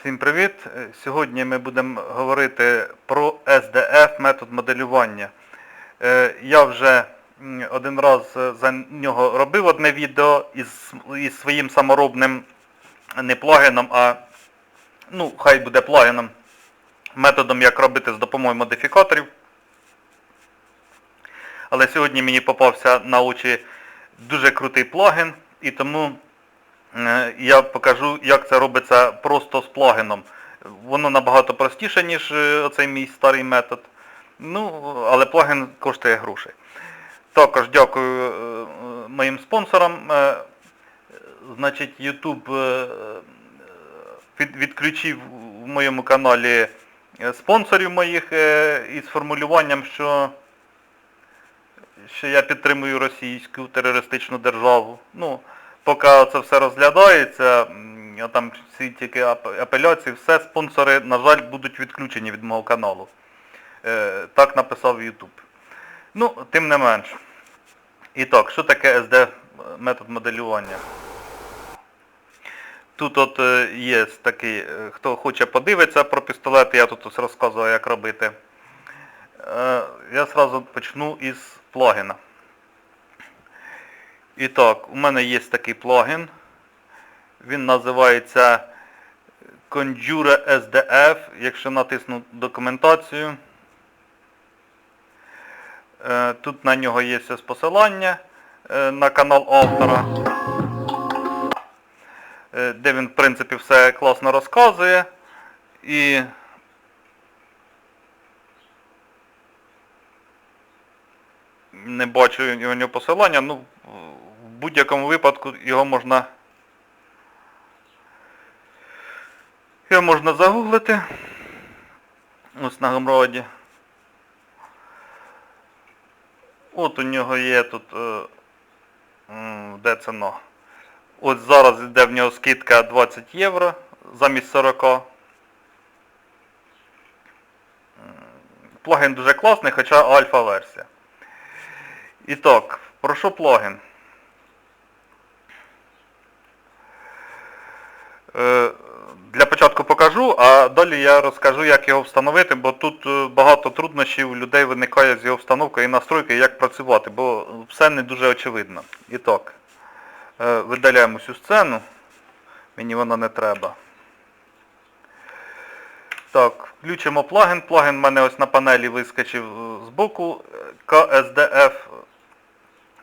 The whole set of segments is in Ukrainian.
Всім привіт! Е, Сьогодні ми будемо говорити про SDF, метод моделювання. Е, Я вже один раз е, за нього робив одне відео із, із своїм саморобним не плагіном, а ну, хай буде плагіном, методом, як робити з допомогою модифікаторів. Але сьогодні мені попався на очі дуже крутий плагін, і тому я покажу, як це робиться просто з плагіном. Воно набагато простіше, ніж е, оцей мій старий метод. Ну, але плагін коштує грошей. Також дякую е, моїм спонсорам. Е, Значить, YouTube е, відключив в моєму каналі е, спонсорів моїх е, із формулюванням, що що я підтримую російську терористичну державу. Ну, поки це все розглядається, там всі тільки апеляції, все спонсори, на жаль, будуть відключені від мого каналу. Е, так написав YouTube. Ну, тим не менш. І так, що таке SD метод моделювання? Тут от е, є такий, е, хто хоче подивитися про пістолет, я тут ось розказую, як робити. Е, Я сразу почну із плагіна. І так, у мене є такий плагін. Він називається Conjure SDF. Якщо натисну документацію, е, тут на нього є посилання е, на канал автора, е, де він, в принципі, все класно розказує. І не бачу у нього посилання, ну будь-якому випадку його можна його можна загуглити. Ось на громаді. От у нього є тут е, де це но? Ось зараз йде в нього скидка 20 євро замість 40. Плагін дуже класний, хоча альфа-версія. І так, про що плагін? Для початку покажу, а далі я розкажу, як його встановити, бо тут е, багато труднощів людей виникає з його встановкою і настройкою, як працювати, бо все не дуже очевидно. І так, е, видаляємо цю сцену, мені вона не треба. Так, включимо плагін. Плагін в мене ось на панелі вискочив е, збоку е, KSDF.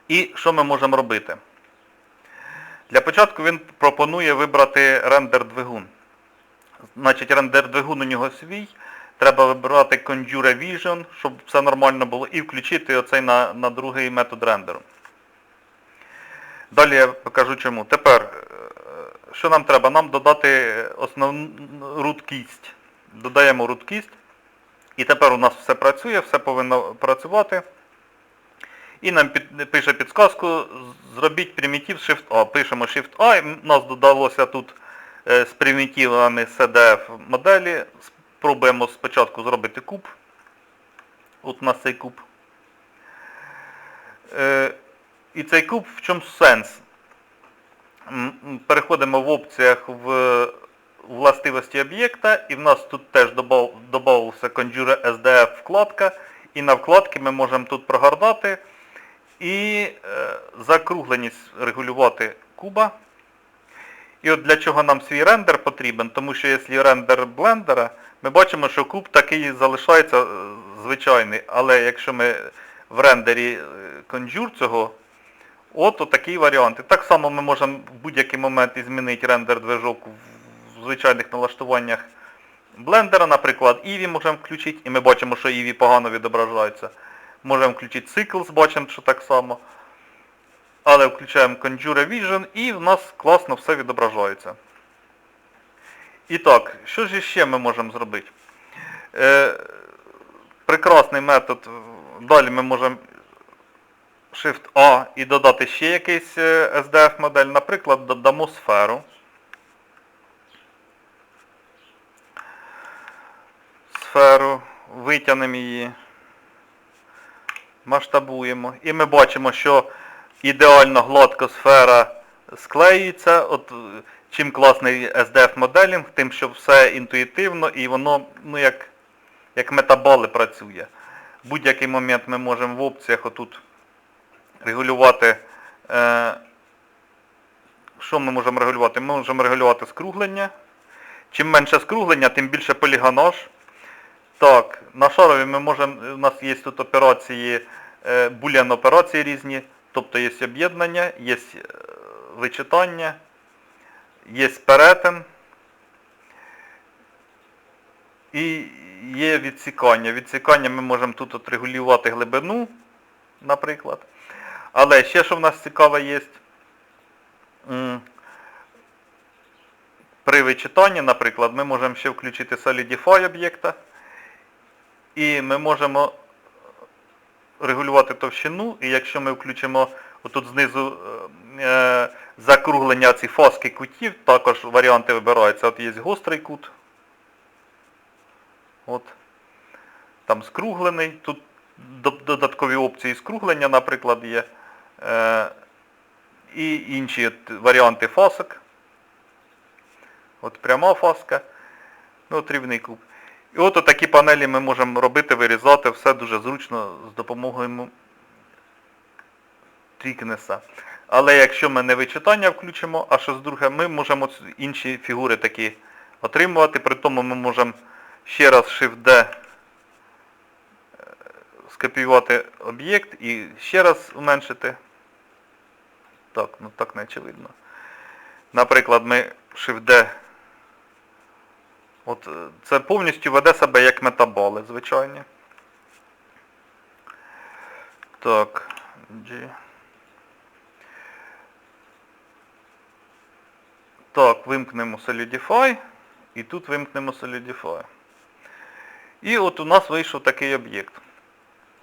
І що ми можемо робити? Для початку він пропонує вибрати рендер-двигун. Значить, рендер-двигун у нього свій. Треба вибирати Conjure Vision, щоб все нормально було, і включити оцей на, на другий метод рендеру. Далі я покажу чому. Тепер, е, що нам треба? Нам додати основну root кість. Додаємо root кість. І тепер у нас все працює, все повинно працювати. І нам під, пише підсказку, зробіть примітив Shift-A. Пишемо Shift-A, і нас додалося тут е, з примітивами CDF моделі. Спробуємо спочатку зробити куб. От у нас цей куб. Е, і цей куб в чому сенс? Переходимо в опціях в властивості об'єкта, і в нас тут теж додався Conjure SDF вкладка, і на вкладки ми можемо тут прогортати і е, закругленість регулювати куба. І от для чого нам свій рендер потрібен, тому що якщо рендер блендера, ми бачимо, що куб такий залишається е, звичайний, але якщо ми в рендері е, Conjure цього, от такий варіант. І так само ми можемо в будь-який момент змінити рендер движок в звичайних налаштуваннях блендера, наприклад, Eevee можемо включити, і ми бачимо, що Eevee погано відображається. Можемо включити Cycles, бачимо, що так само. Але включаємо Conjure Vision і в нас класно все відображається. І так, що ж ще ми можемо зробити? Е, прекрасний метод. Далі ми можемо Shift-A і додати ще якийсь е, SDF модель. Наприклад, додамо сферу. Сферу, витягнемо її масштабуємо. І ми бачимо, що ідеально гладка сфера склеюється. От е, чим класний SDF моделінг, тим що все інтуїтивно і воно ну, як, як метабали працює. В будь-який момент ми можемо в опціях отут регулювати. Е, що ми можемо регулювати? Ми можемо регулювати скруглення. Чим менше скруглення, тим більше полігонаж. Так, на шарові ми можемо, у нас є тут операції, е, булян операції різні, тобто є об'єднання, є е, вичитання, є перетин і є відсікання. Відсікання ми можемо тут от регулювати глибину, наприклад. Але ще що в нас цікаве є, при вичитанні, наприклад, ми можемо ще включити Solidify об'єкта. І ми можемо регулювати товщину, і якщо ми включимо отут знизу е, е, закруглення ці фаски кутів, також варіанти вибираються. От є гострий кут. От. Там скруглений. Тут додаткові опції скруглення, наприклад, є. Е, і інші от варіанти фасок. От пряма фаска. Ну, от рівний куб. І от такі панелі ми можемо робити, вирізати, все дуже зручно з допомогою трікнеса. Але якщо ми не вичитання включимо, а щось друге, ми можемо інші фігури такі отримувати. При тому ми можемо ще раз Shift-D е, скопіювати об'єкт і ще раз уменшити. Так, ну так не очевидно. Наприклад, ми Shift-D От е, це повністю веде себе як метаболи, звичайні. Так, G. Так, вимкнемо Solidify. І тут вимкнемо Solidify. І от у нас вийшов такий об'єкт.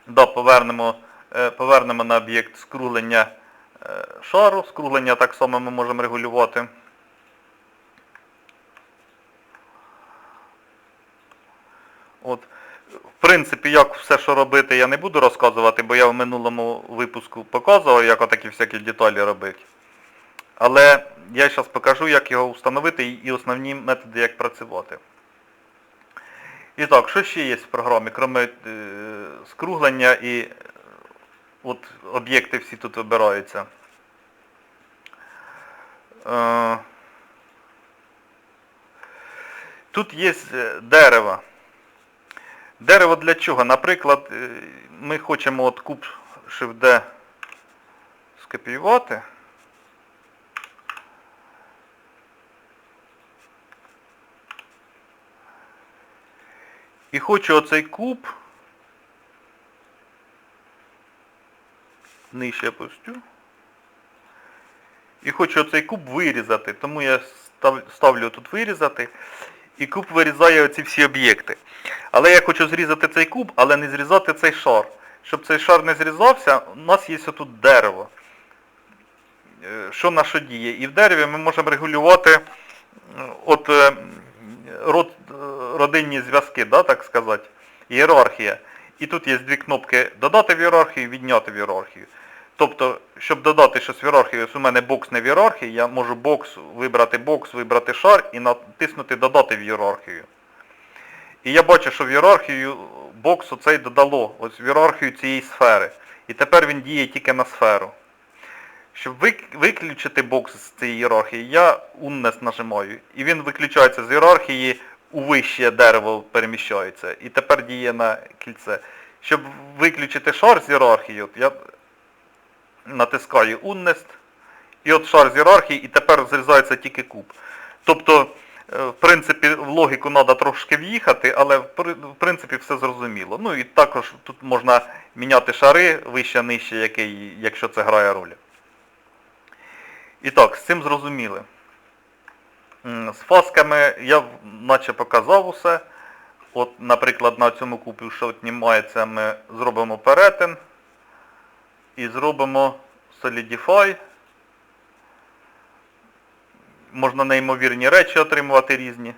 Да, повернемо, е, повернемо на об'єкт скруглення е, шару. Скруглення так само ми можемо регулювати. От, в принципі, як все, що робити, я не буду розказувати, бо я в минулому випуску показував, як отакі всякі деталі робити. Але я зараз покажу, як його встановити і основні методи, як працювати. І так, що ще є в програмі, крім е, скруглення і от об'єкти всі тут вибираються. Е, тут є е, дерево. Дерево для чого? Наприклад, е, ми хочемо от куб Shift-D скопіювати. І хочу оцей куб нижче опустю. І хочу оцей куб вирізати, тому я ставлю тут вирізати. І куб вирізає оці всі об'єкти. Але я хочу зрізати цей куб, але не зрізати цей шар. Щоб цей шар не зрізався, у нас є тут дерево. Е, Що на що діє? І в дереві ми можемо регулювати е, от е, род, родинні зв'язки, да, так сказати, ієрархія. І тут є дві кнопки додати в ієрархію, відняти в ієрархію. Тобто, щоб додати щось в ієрархію, ось у мене бокс не в ієрархії, я можу бокс, вибрати бокс, вибрати шар і натиснути додати в ієрархію. І я бачу, що в ієрархію бокс оцей додало, ось в ієрархію цієї сфери. І тепер він діє тільки на сферу. Щоб виключити бокс з цієї ієрархії, я уннес нажимаю. І він виключається з ієрархії, у вище дерево переміщається. І тепер діє на кільце. Щоб виключити шар з ієрархії, я натискаю Unnest, і от шар з ієрархії, і тепер зрізається тільки куб. Тобто, е, в принципі, в логіку треба трошки в'їхати, але в принципі все зрозуміло. Ну і також тут можна міняти шари вище, нижче, який, якщо це грає роль. І так, з цим зрозуміли. З фасками я наче показав усе. От, наприклад, на цьому купі, що знімається, ми зробимо перетин і зробимо Solidify. Можна неймовірні речі отримувати різні.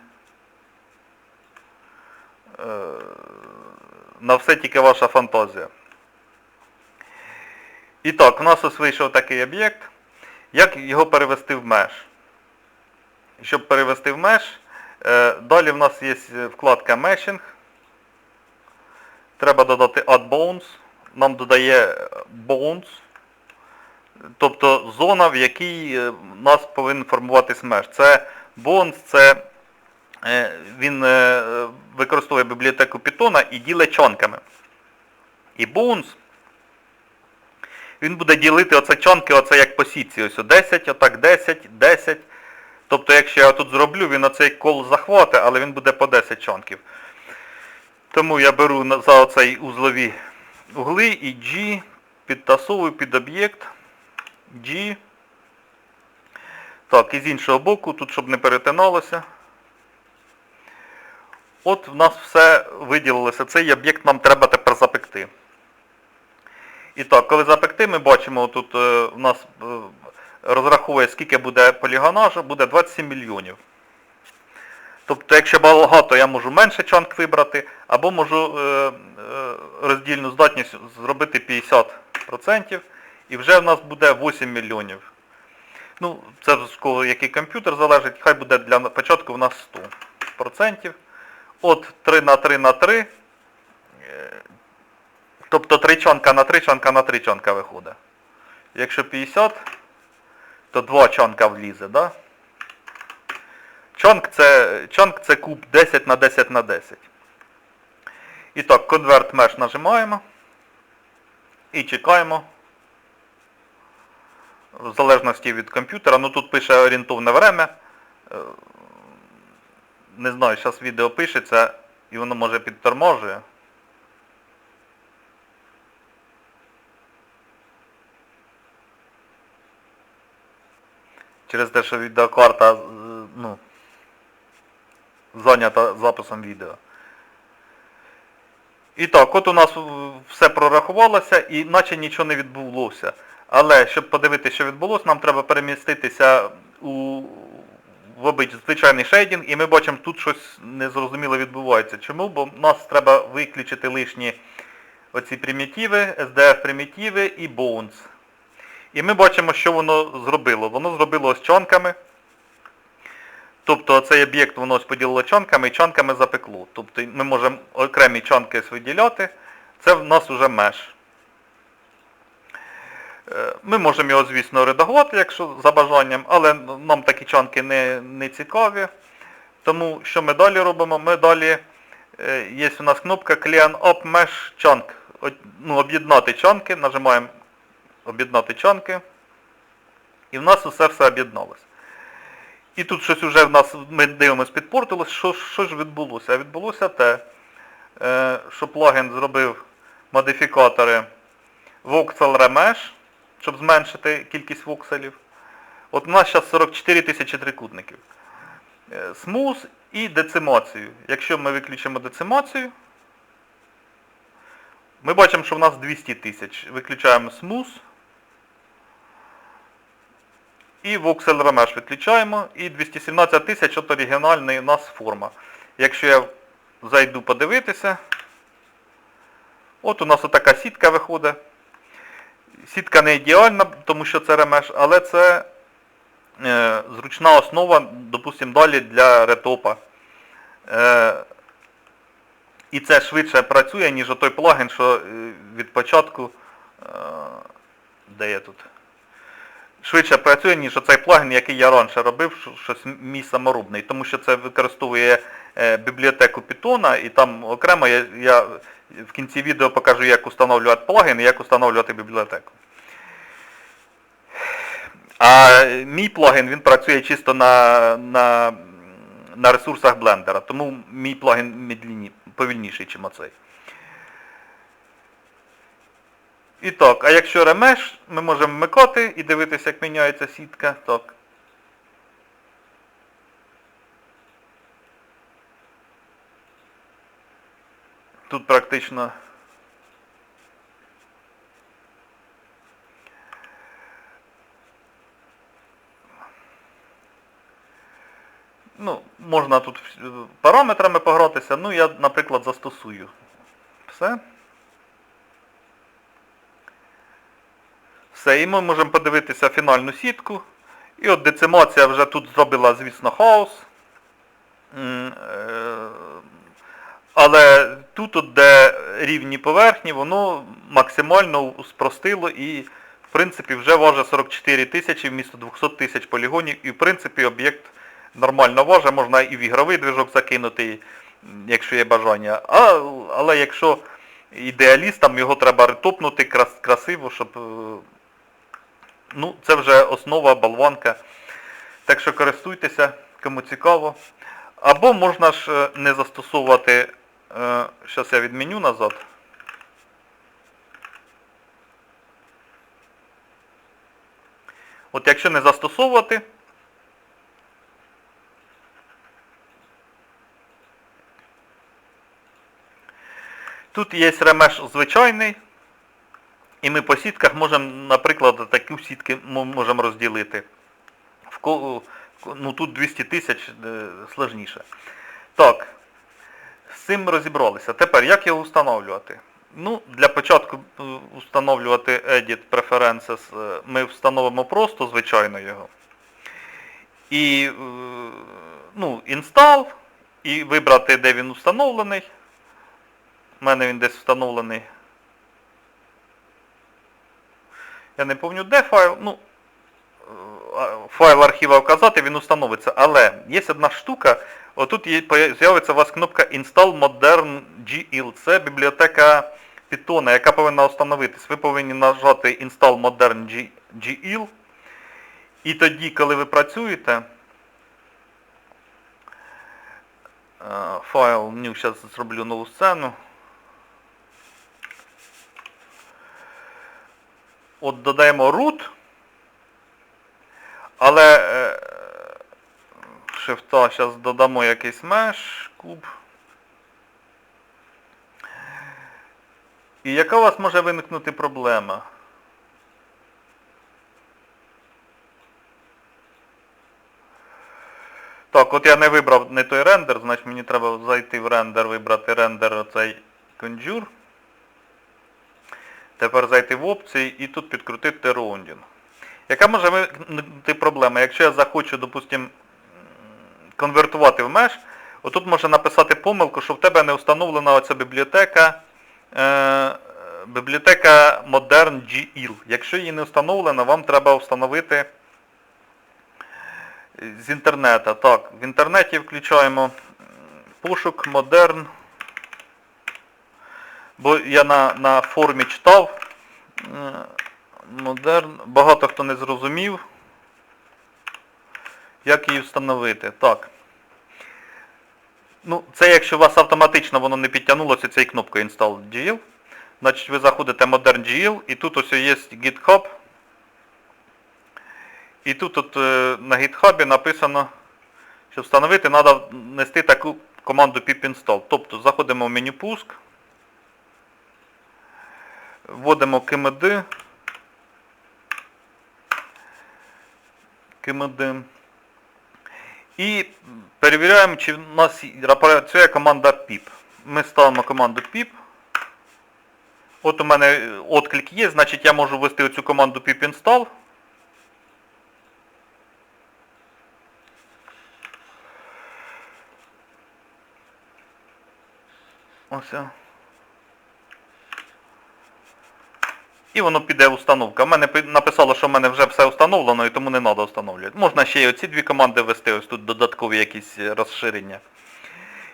Е, На все тільки ваша фантазія. І так, у нас ось вийшов такий об'єкт. Як його перевести в меш? Щоб перевести в меш, е, далі в нас є вкладка Meshing. Треба додати Add Bones. Нам додає Bones. Тобто зона, в якій е, нас повинен формуватись меш. Це Bones, це е, він е, використовує бібліотеку Python і ділить чонками. І Bones, він буде ділити оце чонки, оце як по сітці. Ось 10, отак 10, 10. Тобто, якщо я тут зроблю, він оцей кол захватить, але він буде по 10 чонків. Тому я беру за оцей узлові угли і G, підтасовую під об'єкт. G. Так, і з іншого боку, тут щоб не перетиналося. От в нас все виділилося. Цей об'єкт нам треба тепер запекти. І так, коли запекти, ми бачимо, тут е, в нас е, розраховує, скільки буде полігонажу, буде 27 мільйонів. Тобто, якщо багато, я можу менше чанк вибрати, або можу е, е, роздільну здатність зробити 50%, і вже в нас буде 8 мільйонів. Ну, це який комп'ютер залежить, хай буде для початку в нас 100%. От 3 на 3 на 3. е, Тобто 3 чанка на 3 чанка на 3 чанка виходить. Якщо 50, то 2 чанка влізе, да? Чанк це, чанк це куб 10 на 10 на 10. І так, Convert Mesh нажимаємо. І чекаємо. В залежності від комп'ютера. Ну тут пише орієнтовне время. Е, Не знаю, зараз відео пишеться і воно може підторможує. Через те, що відеокарта ну, зайнята записом відео. І так, от у нас все прорахувалося і наче нічого не відбулося. Але щоб подивитися, що відбулося, нам треба переміститися у в звичайний шейдінг, і ми бачимо, тут щось незрозуміло відбувається. Чому? Бо нас треба виключити лишні оці примітиви, SDF примітиви і bones. І ми бачимо, що воно зробило. Воно зробило ось чонками. Тобто цей об'єкт воно поділило чонками і чонками запекло. Тобто ми можемо окремі чонки виділяти. Це в нас уже меш. Е, Ми можемо його, звісно, редагувати, якщо за бажанням, але нам такі чанки не, не цікаві. Тому що ми далі робимо? Ми далі, е, є у нас кнопка Clean Up Mesh Chunk. Ну, об'єднати чанки, нажимаємо об'єднати чанки. І в нас усе все об'єдналось. І тут щось вже в нас, ми дивимося, підпортилось, що, що ж відбулося? Відбулося те, е, що плагін зробив модифікатори Voxel Remesh, щоб зменшити кількість вокселів. От у нас зараз 44 тисячі трикутників. Е, Smooth і децимацію. Якщо ми виключимо децимацію, ми бачимо, що в нас 200 тисяч. Виключаємо Smooth. І Voxel Remesh виключаємо. І 217 тисяч от оригінальна у нас форма. Якщо я зайду подивитися, от у нас отака сітка виходить. Сітка не ідеальна, тому що це ремеш, але це е, зручна основа, допустимо, далі для ретопа. Е, і це швидше працює, ніж той плагін, що е, від початку, е, де я тут? Швидше працює, ніж оцей плагін, який я раніше робив, щось мій саморобний, тому що це використовує е, бібліотеку Python, і там окремо я, я в кінці відео покажу, як встановлювати плагін і як встановлювати бібліотеку. А мій плагін він працює чисто на, на, на ресурсах блендера, тому мій плагін повільніший, ніж оцей. І так, а якщо ремеш, ми можемо вмикати і дивитися, як міняється сітка. Так. Тут практично Ну, можна тут параметрами погратися, ну я, наприклад, застосую. Все. Все, і ми можемо подивитися фінальну сітку. І от децимація вже тут зробила, звісно, хаос. Е, Але тут, от, де рівні поверхні, воно максимально спростило і, в принципі, вже важить 44 тисячі вмісто 200 тисяч полігонів. І, в принципі, об'єкт нормально важить, можна і в ігровий движок закинути, якщо є бажання. А, але якщо ідеалістам його треба ретопнути красиво, щоб. Е, Ну, це вже основа, болванка. Так що користуйтеся, кому цікаво. Або можна ж е, не застосовувати, зараз я відміню назад. От якщо не застосовувати, тут є ремеш звичайний, і ми по сітках можемо, наприклад, таку сітки можемо розділити. Ну тут 200 тисяч е, сложніше. Так, з цим розібралися. Тепер як його встановлювати? Ну, для початку е, встановлювати Edit Preferences е, ми встановимо просто, звичайно, його. І ну, install, і вибрати, де він встановлений. У мене він десь встановлений. Я не пам'ятаю, де файл. Ну, е, файл архіва вказати, він установиться. Але є одна штука, отут з'явиться у вас кнопка Install Modern GIL. Це бібліотека Python, яка повинна встановитись. Ви повинні нажати Install Modern GIL. І тоді, коли ви працюєте, е, файл new, зараз зроблю нову сцену. От додаємо root, але е, шифта зараз додамо якийсь меш, куб. І яка у вас може виникнути проблема? Так, от я не вибрав не той рендер, значить мені треба зайти в рендер, вибрати рендер оцей conjure. Тепер зайти в опції і тут підкрутити роундінг. Яка може виникнути проблема? Якщо я захочу, допустим, конвертувати в меш, отут може написати помилку, що в тебе не встановлена оця бібліотека, е, бібліотека Modern GIL. Якщо її не встановлена, вам треба встановити з інтернету. Так, в інтернеті включаємо пошук Modern. Бо я на, на форумі читав. е, Modern. Багато хто не зрозумів. Як її встановити. Так. Ну, це якщо у вас автоматично воно не підтягнулося цією кнопкою Install GL. Значить ви заходите Modern GL і тут ось є GitHub. І тут от, е, на GitHub написано, що встановити треба внести таку команду pip install. Тобто заходимо в меню пуск, вводимо kmd, kmd і перевіряємо, чи в нас працює команда pip. Ми ставимо команду pip. От у мене отклик є, значить я можу ввести оцю команду pip install. Ось. І воно піде установка. Мене написало, що в мене вже все встановлено і тому не треба встановлювати. Можна ще й оці дві команди ввести, ось тут додаткові якісь е, розширення.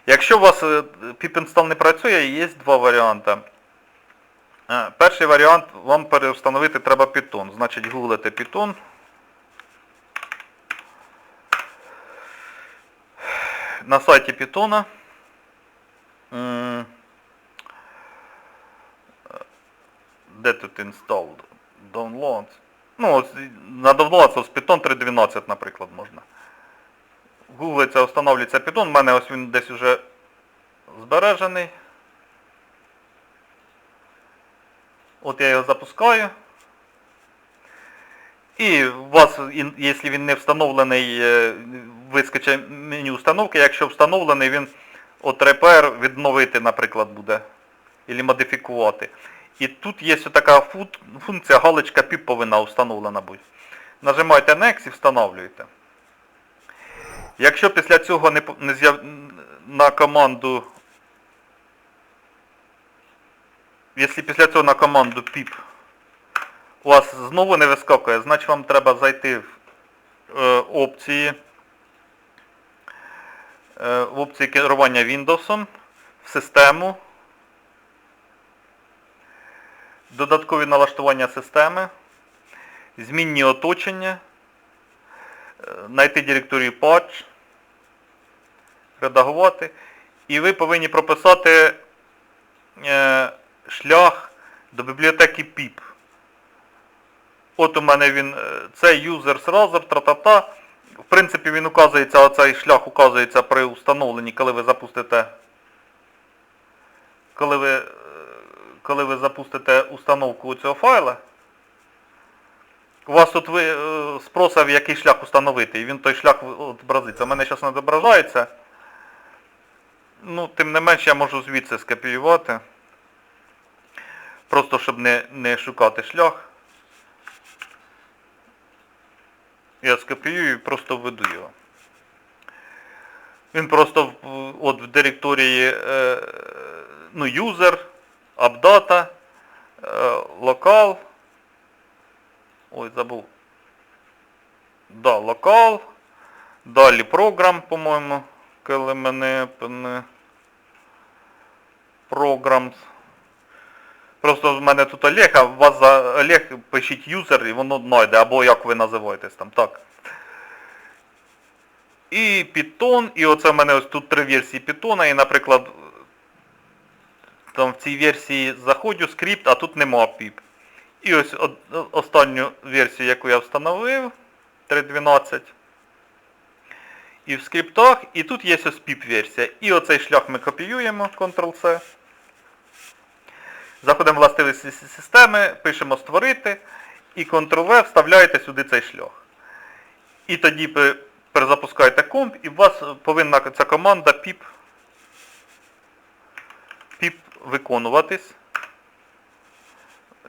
Якщо у вас е, pip install не працює, є два варіанти. Е, Перший варіант вам переустановити треба Python. Значить гуглите Python. На сайті Python. Де тут installed? Downloads. Ну, ось на downloads з Python 3.12, наприклад, можна. Гуглиться, встановлюється Python. У мене ось він десь вже збережений. От я його запускаю. І у вас, якщо він не встановлений, е, вискоче меню установки. Якщо встановлений, він от репер відновити, наприклад, буде. Або модифікувати. І тут є така функція галочка PIP повинна встановлена бути. Нажимаєте Next і встановлюєте. Якщо після цього не, не з'яв... на команду. Якщо після цього на команду PIP у вас знову не вискакує, значить вам треба зайти в е, опції. е, В опції керування Windows, в систему. Додаткові налаштування системи. Змінні оточення. е, Знайти директорію patch. Редагувати. І ви повинні прописати е, шлях до бібліотеки PIP. От у мене він, е, це users razor, тра-та-та. В принципі, він указується, оцей шлях указується при встановленні, коли ви запустите. Коли ви, е, коли ви запустите установку цього файла. У вас тут ви е, спросив, який шлях установити, і він той шлях відобразиться. У мене зараз не відображається. Ну, тим не менш я можу звідси скопіювати. Просто щоб не, не шукати шлях. Я скопіюю і просто введу його. Він просто от в директорії е, ну, user, updata, е, локал. Ой, забув. Да, локал. Далі програм, по-моєму. Коли мене пне- Programs. Просто в мене тут Олег, а у вас за Олег пишіть юзер і воно знайде, або як ви називаєтесь там, так. І Python, і оце в мене ось тут три версії Python, і, наприклад, там в цій версії заходжу скрипт, а тут нема pip. І ось останню версію, яку я встановив, 3.12. І в скриптах, і тут є ось pip версія. І оцей шлях ми копіюємо, Ctrl-C. Заходимо в властивості системи, пишемо створити і Ctrl-V вставляєте сюди цей шлях. І тоді перезапускаєте комп і у вас повинна ця команда pip виконуватись.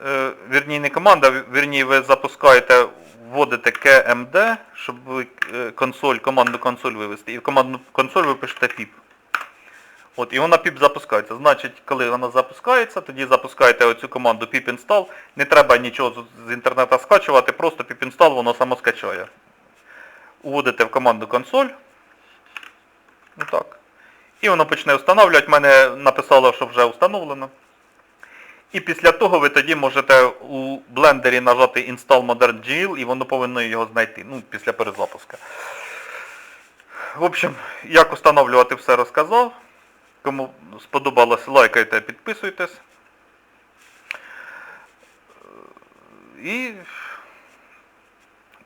Е, Вірні, не команда, вірні, ви запускаєте, вводите KMD, щоб ви е, консоль, команду консоль вивести. І в команду консоль ви пишете pip. От, і вона pip запускається. Значить, коли вона запускається, тоді запускаєте оцю команду pip install. Не треба нічого з- інтернету скачувати, просто pip install воно само скачає. Уводите в команду консоль. Отак. І воно почне встановлювати. Мене написало, що вже встановлено. І після того ви тоді можете у блендері нажати Install Modern GL і воно повинно його знайти. Ну, після перезапуску. В общем, як встановлювати все розказав. Кому сподобалось, лайкайте, підписуйтесь. І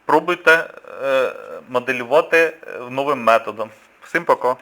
пробуйте е, моделювати новим методом. Всім пока.